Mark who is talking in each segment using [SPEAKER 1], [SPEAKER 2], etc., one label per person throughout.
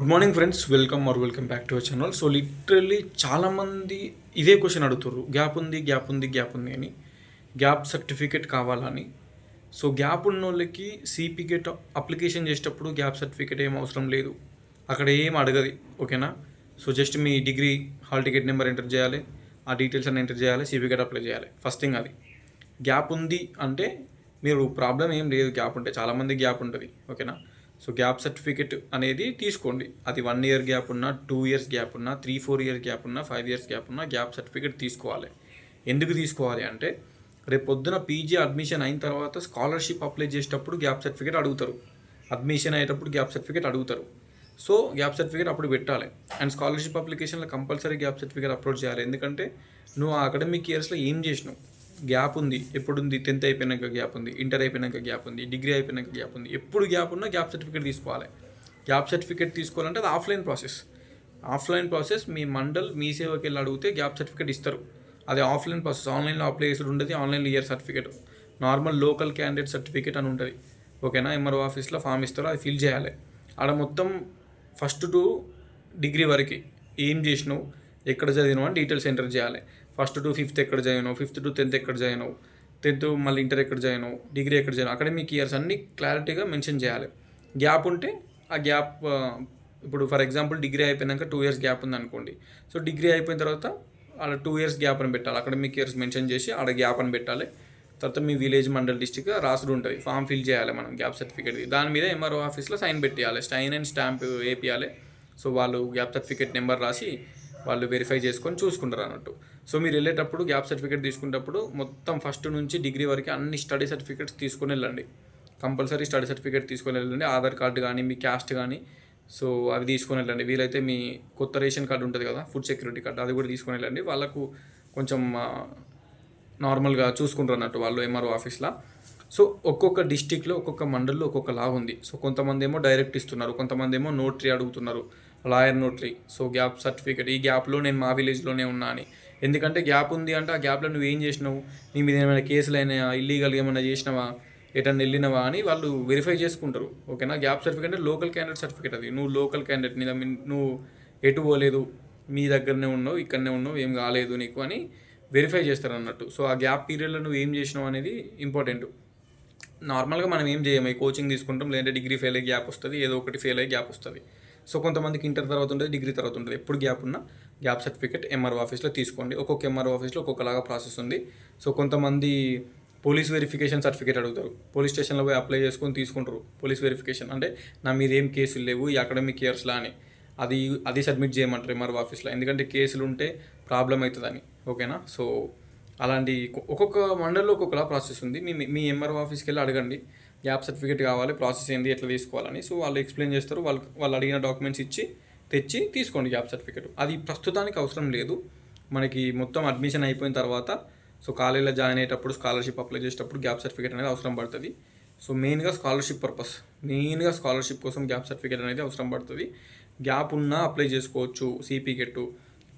[SPEAKER 1] Good morning friends welcome or welcome back to our channel so literally చాలామంది ఇదే question అడుగుతారు gap ఉంది gap ఉంది గ్యాప్ ఉంది అని. గ్యాప్ సర్టిఫికేట్ కావాలని. సో గ్యాప్ ఉన్న వాళ్ళకి సిపికేట్ అప్లికేషన్ చేసేటప్పుడు గ్యాప్ సర్టిఫికేట్ ఏం అవసరం లేదు. అక్కడ ఏం అడగది ఓకేనా? సో జస్ట్ మీ degree hall ticket number enter చేయాలి. ఆ డీటెయిల్స్ అన్ని ఎంటర్ చేయాలి సిపికేట్ అప్లై చేయాలి. ఫస్ట్ థింగ్ అది. గ్యాప్ ఉంది అంటే మీరు ప్రాబ్లం ఏం లేదు గ్యాప్ ఉంటే. చాలామంది గ్యాప్ ఉంటుంది ఓకేనా? సో గ్యాప్ సర్టిఫికేట్ అనేది తీసుకోండి. అది వన్ ఇయర్ గ్యాప్ ఉన్నా టూ ఇయర్స్ గ్యాప్ ఉన్నా త్రీ ఫోర్ ఇయర్ గ్యాప్ ఉన్నా ఫైవ్ ఇయర్స్ గ్యాప్ ఉన్నా గ్యాప్ సర్టిఫికెట్ తీసుకోవాలి. ఎందుకు తీసుకోవాలి అంటే రేపు పొద్దున పీజీ అడ్మిషన్ అయిన తర్వాత స్కాలర్షిప్ అప్లై చేసేటప్పుడు గ్యాప్ సర్టిఫికేట్ అడుగుతారు. అడ్మిషన్ అయ్యేటప్పుడు గ్యాప్ సర్టిఫికేట్ అడుగుతారు. సో గ్యాప్ సర్టిఫికేట్ అప్పుడు పెట్టాలి. అండ్ స్కాలర్షిప్ అప్లికేషన్లో కంపల్సరీ గ్యాప్ సర్టిఫికేట్ అప్లోడ్ చేయాలి. ఎందుకంటే నువ్వు ఆ అకాడమిక్ ఇయర్స్లో ఏం చేసినావు? గ్యాప్ ఉంది ఎప్పుడు ఉంది టెన్త్ అయిపోయినాక గ్యాప్ ఉంది ఇంటర్ అయిపోయినాక గ్యాప్ ఉంది డిగ్రీ అయిపోయినాక గ్యాప్ ఉంది. ఎప్పుడు గ్యాప్ ఉన్నా గ్యాప్ సర్టిఫికేట్ తీసుకోవాలి. గ్యాప్ సర్టిఫికేట్ తీసుకోవాలంటే అది ఆఫ్లైన్ ప్రాసెస్. ఆఫ్లైన్ ప్రాసెస్ మీ మండల్ మీ సేవకి వెళ్ళి అడిగితే గ్యాప్ సర్టిఫికేట్ ఇస్తారు. అది ఆఫ్లైన్ ప్రాసెస్. ఆన్లైన్లో అప్లై చేసుడు ఉంటుంది ఆన్లైన్లో year certificate. Normal local candidate certificate అని ఉంటుంది. ఓకేనా? ఎంఆర్ఓ ఆఫీస్లో ఫామ్ ఇస్తారు అది ఫిల్ చేయాలి. ఆడ మొత్తం ఫస్ట్ టు డిగ్రీ వరకు ఏం చేసినావు ఎక్కడ చదివినావు అని డీటెయిల్స్ ఎంటర్ చేయాలి. ఫస్ట్ టు ఫిఫ్త్ ఎక్కడ చదివినావు ఫిఫ్త్ టు టెన్త్ ఎక్కడ చదివినావు టెన్త్ మళ్ళీ ఇంటర్ ఎక్కడ చదివినావు డిగ్రీ ఎక్కడ జాయిన్ అకాడమిక్ ఇయర్స్ అన్ని క్లారిటీగా మెన్షన్ చేయాలి. గ్యాప్ ఉంటే ఆ గ్యాప్ ఇప్పుడు ఫర్ ఎగ్జాంపుల్ డిగ్రీ అయిపోయినాక టూ ఇయర్స్ గ్యాప్ ఉంది అనుకోండి. సో డిగ్రీ అయిపోయిన తర్వాత ఆడ టూ ఇయర్స్ గ్యాప్ అని పెట్టాలి. అకాడమిక్ ఇయర్స్ మెన్షన్ చేసి ఆడ గ్యాప్ అని పెట్టాలి. తర్వాత మీ విలేజ్ మండల్ డిస్టిక్ రాసుడు ఉంటుంది. ఫామ్ ఫిల్ చేయాలి మనం గ్యాప్ సర్టిఫికేట్ దాని మీద ఎంఆర్ఓ ఆఫీస్లో సైన్ పెట్టేయాలి. సైన్ అండ్ స్టాంప్ వేపియాలి. సో వాళ్ళు గ్యాప్ సర్టిఫికేట్ నెంబర్ రాసి వాళ్ళు వెరిఫై చేసుకొని చూసుకుంటారు అన్నట్టు. సో మీరు వెళ్ళేటప్పుడు గ్యాప్ సర్టిఫికేట్ తీసుకునేటప్పుడు మొత్తం ఫస్ట్ నుంచి డిగ్రీ వరకు అన్ని స్టడీ సర్టిఫికేట్స్ తీసుకొని వెళ్ళండి. కంపల్సరీ స్టడీ సర్టిఫికేట్ తీసుకొని వెళ్ళండి. ఆధార్ కార్డు కానీ మీ క్యాస్ట్ కానీ సో అవి తీసుకొని వెళ్ళండి. వీలైతే మీ కొత్త రేషన్ కార్డు ఉంటుంది కదా ఫుడ్ సెక్యూరిటీ కార్డు అది కూడా తీసుకొని వెళ్ళండి. వాళ్ళకు కొంచెం నార్మల్గా చూసుకుంటారు అన్నట్టు వాళ్ళు ఎంఆర్ఓ ఆఫీస్లో సో ఒక్కొక్క డిస్టిక్లో ఒక్కొక్క మండల్లో ఒక్కొక్క లా ఉంది సో కొంతమంది ఏమో డైరెక్ట్ ఇస్తున్నారు కొంతమంది ఏమో నోటరీ అడుగుతున్నారు. Lawyer notary. So gap certificate. ఈ గ్యాప్లో నేను మా విలేజ్లోనే ఉన్నా అని. ఎందుకంటే గ్యాప్ ఉంది అంటే ఆ గ్యాప్లో నువ్వు ఏం చేసినావు? నీ మీద ఏమైనా కేసులు అయినాయా? ఇల్లీగల్గా ఏమైనా చేసినావా? ఎటన్నా వెళ్ళినవా? అని వాళ్ళు వెరిఫై చేసుకుంటారు. ఓకేనా? గ్యాప్ సర్టిఫికేట్ అంటే లోకల్ క్యాండిడేట్ సర్టిఫికేట్ అది. నువ్వు లోకల్ క్యాండిడేట్ నీ నువ్వు ఎటు పోలేదు? మీ దగ్గరనే ఉన్నావు? ఇక్కడనే ఉన్నావు? ఏం కాలేదు నీకు అని వెరిఫై చేస్తారు అన్నట్టు సో ఆ గ్యాప్ పీరియడ్లో నువ్వు ఏం చేసినావు అనేది ఇంపార్టెంట్. నార్మల్గా మనం ఏం చేయము కోచింగ్ తీసుకుంటాం. లేదంటే డిగ్రీ ఫెయిల్ అయ్యి గ్యాప్ వస్తుంది. ఏదో ఒకటి ఫెయిల్ అయ్యి గ్యాప్ వస్తుంది. సో కొంతమందికి ఇంటర్ తర్వాత ఉంటుంది డిగ్రీ తర్వాత ఉంటుంది. ఎప్పుడు గ్యాప్ ఉన్నా గ్యాప్ సర్టిఫికేట్ ఎంఆర్ఓ ఆఫీస్లో తీసుకోండి. ఒక్కొక్క ఎంఆర్ఓ ఆఫీస్లో ఒక్కొక్కలాగా ప్రాసెస్ ఉంది. సో కొంతమంది పోలీస్ వెరిఫికేషన్ సర్టిఫికేట్ అడుగుతారు. పోలీస్ స్టేషన్లో పోయి అప్లై చేసుకొని తీసుకుంటారు. పోలీస్ వెరిఫికేషన్ అంటే నా మీద ఏం కేసులు లేవు ఈ అకాడమిక్ ఇయర్స్లా అని. అది అది సబ్మిట్ చేయమంటారు ఎంఆర్ఓ ఆఫీస్లో. ఎందుకంటే కేసులు ఉంటే ప్రాబ్లం అవుతుందని. ఓకేనా? సో అలాంటి ఒక్కొక్క మండల్లో ఒక్కొక్కలా ప్రాసెస్ ఉంది. మీ మీ ఎంఆర్ఓ ఆఫీస్కి వెళ్ళి అడగండి. గ్యాప్ సర్టిఫికేట్ కావాలి ప్రాసెస్ ఏంది ఎట్లా తీసుకోవాలని. సో వాళ్ళు ఎక్స్ప్లెయిన్ చేస్తారు వాళ్ళు వాళ్ళు అడిగిన డాక్యుమెంట్స్ ఇచ్చి తెచ్చి తీసుకోండి గ్యాప్ సర్టిఫికేట్. అది ప్రస్తుతానికి అవసరం లేదు. మనకి మొత్తం అడ్మిషన్ అయిపోయిన తర్వాత సో కాలేజీలో జాయిన్ అయ్యేటప్పుడు స్కాలర్షిప్ అప్లై చేసేటప్పుడు గ్యాప్ సర్టిఫికేట్ అనేది అవసరం పడుతుంది. సో మెయిన్గా స్కాలర్షిప్ పర్పస్ మెయిన్గా స్కాలర్షిప్ కోసం గ్యాప్ సర్టిఫికేట్ అనేది అవసరం పడుతుంది. గ్యాప్ ఉన్నా అప్లై చేసుకోవచ్చు సిపీ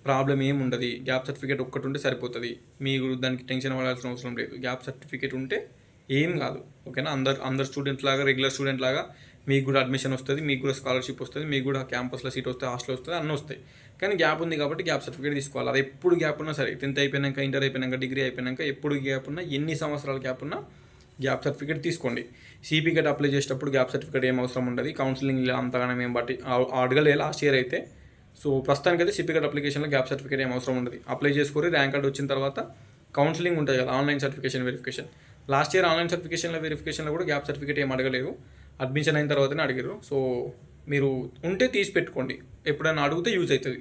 [SPEAKER 1] ప్రాబ్లం ఏముండదు ఉండదు. గ్యాప్ సర్టిఫికేట్ ఒక్కటి ఉంటే సరిపోతుంది. మీరు దానికి టెన్షన్ పడాల్సిన అవసరం లేదు. గ్యాప్ సర్టిఫికేట్ ఉంటే ఏం కాదు ఓకేనా? అందరు అందరు స్టూడెంట్ లాగా రెగ్యులర్ స్టూడెంట్ లాగా మీకు కూడా అడ్మిషన్ వస్తుంది మీకు కూడా స్కాలర్షిప్ వస్తుంది మీకు కూడా క్యాంపస్లో సీట్ వస్తుంది హాస్టల్ వస్తుంది అన్నీ వస్తాయి. కానీ గ్యాప్ ఉంది కాబట్టి గ్యాప్ సర్టిఫికేట్ తీసుకోవాలి. అది ఎప్పుడు గ్యాప్ ఉన్నా సరే టెన్త్ అయిపోయినాక ఇంటర్ అయిపోయినాక డిగ్రీ అయిపోయినాక ఎప్పుడు గ్యాప్ ఉన్నా ఎన్ని సంవత్సరాల గ్యాప్ ఉన్నా గ్యాప్ సర్టిఫికేట్ తీసుకోండి. సిపీ గట్ అప్లై చేసేటప్పుడు గ్యాప్ సర్టిఫికేట్ ఏం అవసరం ఉండదు. కౌన్సిలింగ్ అంతగానే మేము బట్టి అడగలే లాస్ట్ ఇయర్ అయితే. సో ప్రస్తుతానికైతే సిపీ గట్ అప్లికేషన్లో గ్యాప్ సర్టిఫికేట్ ఏం అవసరం ఉండదు. అప్లై చేసుకొని ర్యాంక్ కార్డ్ వచ్చిన తర్వాత కౌన్సిలింగ్ ఉంటుంది కదా online certification verification last year online సర్టిఫికేషన్లో వెరిఫికేషన్లో కూడా గ్యాప్ సర్టిఫికేట్ ఏం అడగలేదు. అడ్మిషన్ అయిన తర్వాతనే అడిగారు సో మీరు ఉంటే తీసి పెట్టుకోండి. ఎప్పుడైనా అడిగితే యూజ్ అవుతుంది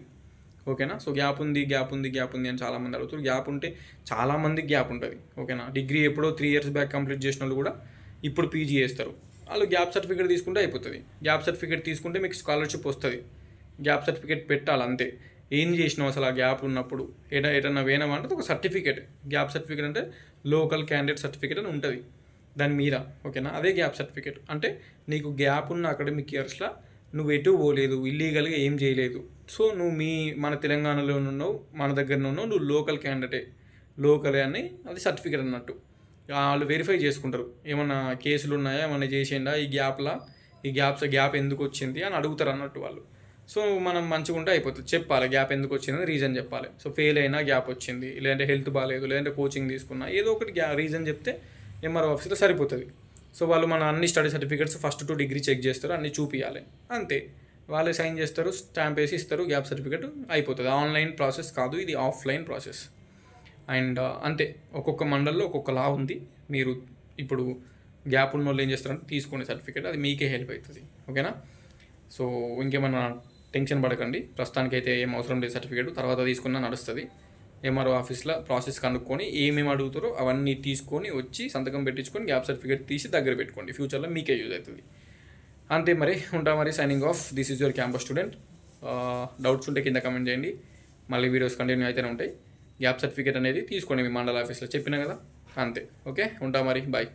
[SPEAKER 1] ఓకేనా సో గ్యాప్ ఉంది గ్యాప్ ఉంది గ్యాప్ ఉంది అని చాలామంది అడుగుతారు గ్యాప్ ఉంటే చాలామందికి గ్యాప్ ఉంటుంది. ఓకేనా డిగ్రీ ఎప్పుడో త్రీ ఇయర్స్ బ్యాక్ కంప్లీట్ చేసిన వాళ్ళు కూడా ఇప్పుడు పీజీ చేస్తారు. వాళ్ళు గ్యాప్ సర్టిఫికేట్ తీసుకుంటే అయిపోతుంది. గ్యాప్ సర్టిఫికేట్ తీసుకుంటే మీకు స్కాలర్షిప్ వస్తుంది. గ్యాప్ సర్టిఫికేట్ పెట్టాలి అంతే. ఏం చేసినావు అసలు ఆ గ్యాప్ ఉన్నప్పుడు? ఏదైనా ఏదైనా వేయనమా అంటే ఒక సర్టిఫికేట్ గ్యాప్ సర్టిఫికేట్ అంటే లోకల్ క్యాండిడేట్ సర్టిఫికేట్ అని ఉంటుంది. దాని మీద ఓకేనా? అదే గ్యాప్ సర్టిఫికేట్. అంటే నీకు గ్యాప్ ఉన్న అకాడమిక్ ఇయర్స్లో నువ్వు ఎటు పోలేదు ఇల్లీగల్గా ఏం చేయలేదు. సో నువ్వు మీ మన తెలంగాణలో ఉన్నావు మన దగ్గర ఉన్నావు నువ్వు లోకల్ క్యాండిడేటే. లోకలే అని అది సర్టిఫికేట్ అన్నట్టు. వాళ్ళు వెరిఫై చేసుకుంటారు. ఏమన్నా కేసులు ఉన్నాయా ఏమన్నా చేసిండా? ఈ గ్యాప్లా ఈ గ్యాప్స్ గ్యాప్ ఎందుకు వచ్చింది? అని అడుగుతారు అన్నట్టు వాళ్ళు. సో మనం మంచిగా ఉంటే అయిపోతుంది. చెప్పాలి గ్యాప్ ఎందుకు వచ్చింది? రీజన్ చెప్పాలి. సో ఫెయిల్ అయినా గ్యాప్ వచ్చింది. లేదంటే హెల్త్ బాగాలేదు లేదంటే కోచింగ్ తీసుకున్నా ఏదో ఒకటి గ్యా రీజన్ చెప్తే ఎంఆర్ఓ ఆఫీస్లో సరిపోతుంది. సో వాళ్ళు మన అన్ని study certificates first to degree check చేస్తారు అన్ని చూపించాలి అంతే. వాళ్ళే సైన్ చేస్తారు స్టాంప్ వేసి ఇస్తారు గ్యాప్ సర్టిఫికేట్ అయిపోతుంది. ఆన్లైన్ ప్రాసెస్ కాదు ఇది ఆఫ్లైన్ ప్రాసెస్ అండ్ uh, అంతే. ఒక్కొక్క మండల్లో ఒక్కొక్క లా ఉంది. మీరు ఇప్పుడు గ్యాప్ ఉన్న వాళ్ళు ఏం చేస్తారంటే తీసుకునే సర్టిఫికేట్ అది మీకే హెల్ప్ అవుతుంది ఓకేనా? సో ఇంకేమన్నా టెన్షన్ పడకండి. ప్రస్తుతానికి అయితే ఏం అవసరం లేదు సర్టిఫికేట్. తర్వాత తీసుకున్నా నడుస్తుంది. ఎంఆర్ఓ ఆఫీస్లో ప్రాసెస్ కనుక్కొని ఏమేమి అడుగుతారో అవన్నీ తీసుకొని వచ్చి సంతకం పెట్టించుకొని గ్యాప్ సర్టిఫికేట్ తీసి దగ్గర పెట్టుకోండి. ఫ్యూచర్లో మీకే యూజ్ అవుతుంది. అంతే మరి. ఉంటా మరి. Signing off. This is your campus student doubts ఉంటే కింద కమెంట్ చేయండి. మళ్ళీ వీడియోస్ కంటిన్యూ అయితేనే ఉంటాయి. గ్యాప్ సర్టిఫికేట్ అనేది తీసుకోండి మీ మండల ఆఫీస్లో చెప్పినా కదా? అంతే. ఓకే? ఉంటా మరి. బాయ్